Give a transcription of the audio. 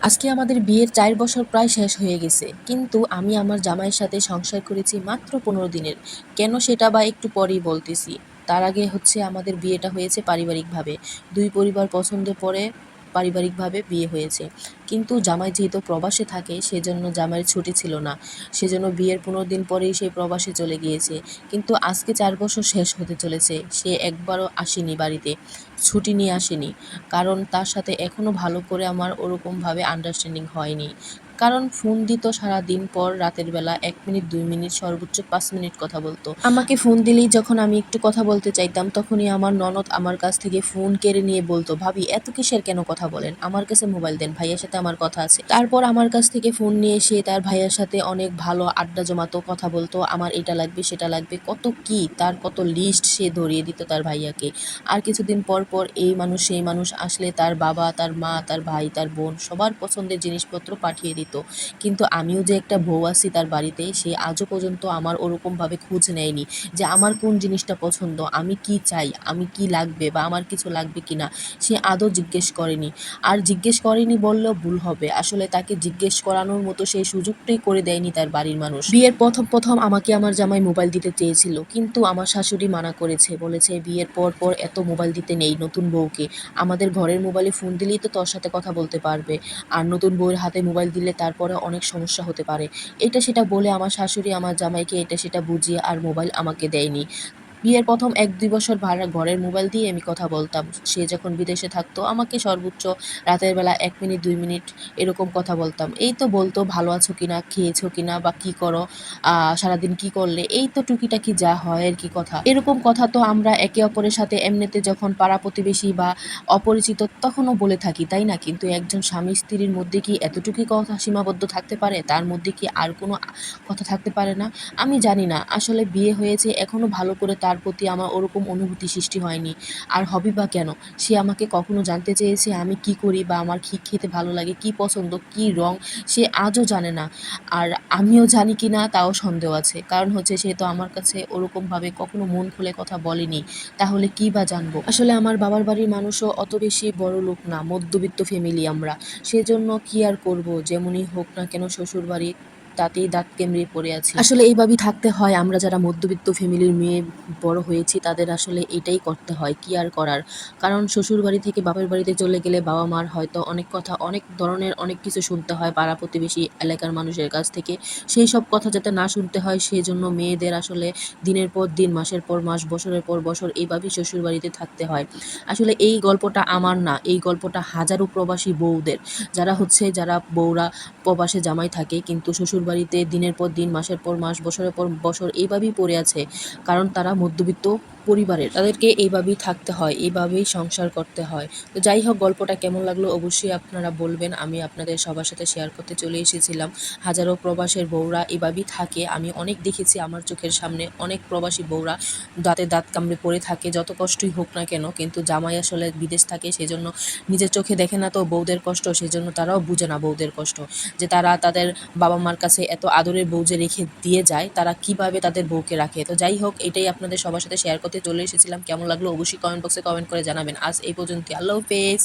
আজকে আমাদের বিয়ের চার বছর প্রায় শেষ হয়ে গেছে, কিন্তু আমি আমার জামাইয়ের সাথে সংসার করেছি মাত্র পনেরো দিনের। কেন সেটা বা একটু পরেই বলতেছি। তার আগে হচ্ছে আমাদের বিয়েটা হয়েছে পারিবারিকভাবে। দুই পরিবার পছন্দ পরে পারিবারিকভাবে বিয়ে হয়েছে। কিন্তু জামাই যেহেতু প্রবাসে থাকে, সেজন্য জামাইয়ের ছুটি ছিল না। সেজন্য বিয়ের পনেরো দিন পরেই সে প্রবাসে চলে গিয়েছে। কিন্তু আজকে চার বছর শেষ হতে চলেছে। সে একবারও আসেনি বাড়িতে। ছুটি নিয়ে আসেনি। কারণ তার সাথে এখনও ভালো করে আমার ওরকমভাবে আন্ডারস্ট্যান্ডিং হয়নি। কারণ ফোন দিত সারা দিন পর রাতের বেলা, এক মিনিট, দুই মিনিট, সর্বোচ্চ পাঁচ মিনিট কথা বলতো। আমাকে ফোন দিলেই যখন আমি একটু কথা বলতে চাইতাম, তখনই আমার ননদ আমার কাছ থেকে ফোন কেড়ে নিয়ে বলতো, ভাবি, এত কিসের কেন কথা বলেন? আমার কাছে মোবাইল দেন, ভাইয়ের সাথে আমার কথা আছে। তারপর আমার কাছ থেকে ফোন নিয়ে এসে তার ভাইয়ের সাথে অনেক ভালো আড্ডা জমাতো, কথা বলতো, আমার এটা লাগবে, সেটা লাগবে, কত কি, তার কত লিস্ট সে ধরিয়ে দিত তার ভাইয়াকে। আর কিছুদিন পর পর এই মানুষ, সেই মানুষ আসলে তার বাবা, তার মা, তার ভাই, তার বোন সবার পছন্দের জিনিসপত্র পাঠিয়ে দিত। কিন্তু আমিও যে একটা বউ আছি তার বাড়িতে, সে আজও পর্যন্ত আমার ওরকমভাবে খোঁজ নেয়নি যে আমার কোন জিনিসটা পছন্দ, আমি কি চাই, আমি কি লাগবে বা আমার কিছু লাগবে কি না সে আদৌ জিজ্ঞেস করেনি। আর জিজ্ঞেস করেনি বললেও ভুল হবে। আসলে তাকে জিজ্ঞেস করানোর মতো সেই সুযোগটাই করে দেয়নি তার বাড়ির মানুষ। বিয়ের প্রথম প্রথম আমাকে আমার জামাই মোবাইল দিতে চেয়েছিল, কিন্তু আমার শাশুড়ি মানা করেছে। বলেছে, বিয়ের পর পর এত মোবাইল দিতে নেই নতুন বউকে। আমাদের ঘরের মোবাইলে ফোন দিলেই তো তোর সাথে কথা বলতে পারবে। আর নতুন বউয়ের হাতে মোবাইল দিলে তারপরে অনেক সমস্যা হতে পারে। এটা সেটা বলে আমার শাশুড়ি, আমার জামাইকে এটা সেটা বুঝিয়ে আর মোবাইল আমাকে দেয়নি। বিয়ের প্রথম এক দুই বছর ভাড়া ঘরের মোবাইল দিয়ে আমি কথা বলতাম। সে যখন বিদেশে থাকতো, আমাকে সর্বোচ্চ রাতের বেলা এক মিনিট, দুই মিনিট এরকম কথা বলতাম। এই তো বলতো, ভালো আছো কি না খেয়েছো কি না বা কী করো সারাদিন কি করলে, এই তো টুকিটাকি যা হয় আর কি কথা। এরকম কথা তো আমরা একে অপরের সাথে এমনিতে যখন পাড়া প্রতিবেশী বা অপরিচিত তখনও বলে থাকি, তাই না? কিন্তু একজন স্বামী স্ত্রীর মধ্যে কি এতটুকুই কথা সীমাবদ্ধ থাকতে পারে? তার মধ্যে কি আর কোনো কথা থাকতে পারে না? আমি জানি না। আসলে বিয়ে হয়েছে এখনও ভালো করে তার প্রতি আমার ওরকম অনুভূতি সৃষ্টি হয়নি। আর হবি বা কেন? সে আমাকে কখনো জানতে চেয়েছে আমি কি করি বা আমার কী খেতে ভালো লাগে, কি পছন্দ, কি রং, সে আজও জানে না। আর আমিও জানি কি না তাও সন্দেহ আছে। কারণ হচ্ছে সে তো আমার কাছে ওরকমভাবে কখনো মন খুলে কথা বলেনি। তাহলে কি বা জানব? আসলে আমার বাবার বাড়ির মানুষও অত বেশি বড় লোক না, মধ্যবিত্ত ফ্যামিলি আমরা। সেজন্য কি আর করব? যেমনই হোক না কেন শ্বশুর বাড়ি তাতেই দাঁত কেমড়ে পড়ে আছি। আসলে এইভাবেই থাকতে হয়, আমরা যারা মধ্যবিত্ত ফ্যামিলির মেয়ে, বড় হয়েছি, তাদের আসলে এটাই করতে হয়, কি আর করার? কারণ শ্বশুর বাড়ি থেকে বাপের বাড়িতে চলে গেলে বাবা মার হয়তো অনেক কথা, অনেক ধরনের অনেক কিছু শুনতে হয় পাড়া প্রতিবেশী এলাকার মানুষের কাছ থেকে। সেই সব কথা যাতে না শুনতে হয় সেই জন্য মেয়েদের আসলে দিনের পর দিন, মাসের পর মাস, বছরের পর বছর এইভাবেই শ্বশুর বাড়িতে থাকতে হয়। আসলে এই গল্পটা আমার না, এই গল্পটা হাজারো প্রবাসী বউদের, যারা হচ্ছে যারা বউরা প্রবাসে জামাই থাকে, কিন্তু শ্বশুর বাড়িতে দিনের পর দিন, মাসের পর মাস, বছরের পর বছর এইভাবেই পড়ে আছে। কারণ তারা মধ্যবিত্ত পরিবারের, তাদেরকে এইভাবেই থাকতে হয়, এইভাবেই সংসার করতে হয়। তো যাই হোক, গল্পটা কেমন লাগল অবশ্যই আপনারা বলবেন। আমি আপনাদের সবার সাথে শেয়ার করতে চলে এসেছিলাম। হাজারো প্রবাসের বউরা এভাবেই থাকে। আমি অনেক দেখেছি আমার চোখের সামনে অনেক প্রবাসী বউরা দাঁতে দাঁত কামড়ে পড়ে থাকে, যত কষ্টই হোক না কেন। কিন্তু জামাই আসলে বিদেশ থাকে, সেজন্য নিজের চোখে দেখে না তো বউদের কষ্ট, সেজন্য তারাও বুঝে না বউদের কষ্ট। যে তারা তাদের বাবা মার কাছে এত আদরের বউ যে রেখে দিয়ে যায়, তারা কীভাবে তাদের বউকে রাখে? তো যাই হোক, এটাই আপনাদের সবার সাথে শেয়ার করতে চলে এসেছিলাম। কেমন লাগল অবশ্যই কমেন্ট বক্সে কমেন্ট করে জানাবেন। আজ এই পর্যন্ত আল্লাহ হাফেজ।